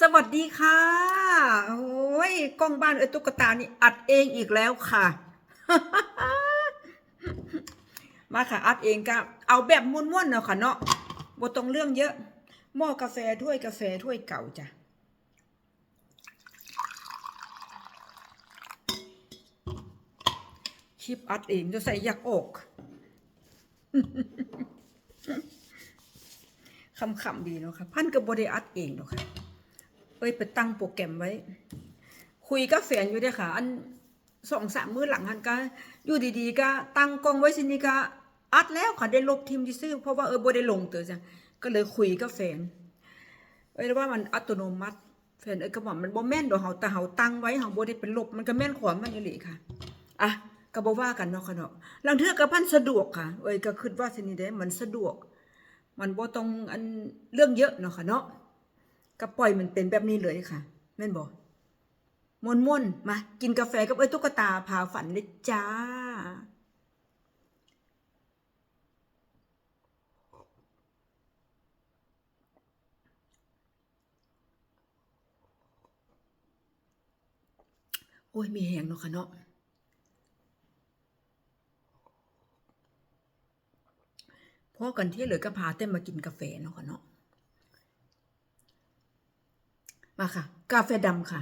สวัสดีค่ะ โอ้ยกล้องบ้านเอ้ตุ๊กตานี่อัดเองอีกแล้วค่ะ มาค่ะ อัดเองก็เอาแบบม้วนๆเนาะค่ะเนาะบ่ต้องเรื่องเยอะ หม้อกาแฟถ้วยกาแฟถ้วยเก่าจ้ะ คลิปอัดเองจะใส่ยักอกคำๆดีเนาะค่ะ พันกับบได้อัดเองเนาะค่ะ อ้ยไปตั้งโปรแกรมไว้ คุยกับแฟนอยู่ด้อค่ะ อันสองสามมื้อหลังหันก็อยู่ดีๆ ก็ตั้งกล้องไว้สินี่ก็อัดแล้วค่ะได้ลบทิมที่ซื้อเพราะว่าเออบ่ได้ลงเตอจ้ะก็เลยคุยกับแฟนเอ้ยว่ามันอัตโนมัติแฟนเอ้ยก็บอกมันบ่แม่นดอกเฮาแต่เฮาตั้งไว้เฮาบ่ได้เป็นลบมันก็แม่นของมันอีหลีค่ะอะก็บ่ว่ากันเนาะค่ะเนาะลางเทื่อก็พันสะดวกค่ะเอ้ยก็คิดว่าสินี่เด้มันสะดวก มันบ่ต้องอันเรื่องเยอะเนาะค่ะเนาะ ก็ปล่อยมันเป็นแบบนี้เลยค่ะแม่นบอกมวนมวนๆมา กินกาแฟกับไอ้ตุ๊กตาพาฝันเลยจ้า โอ้ย มีแหงเนาะค่ะเนาะพ่อกันที่เหลือก็พาเต้นมากินกาแฟเนาะค่ะเนาะ มาค่ะ กาแฟดำค่ะ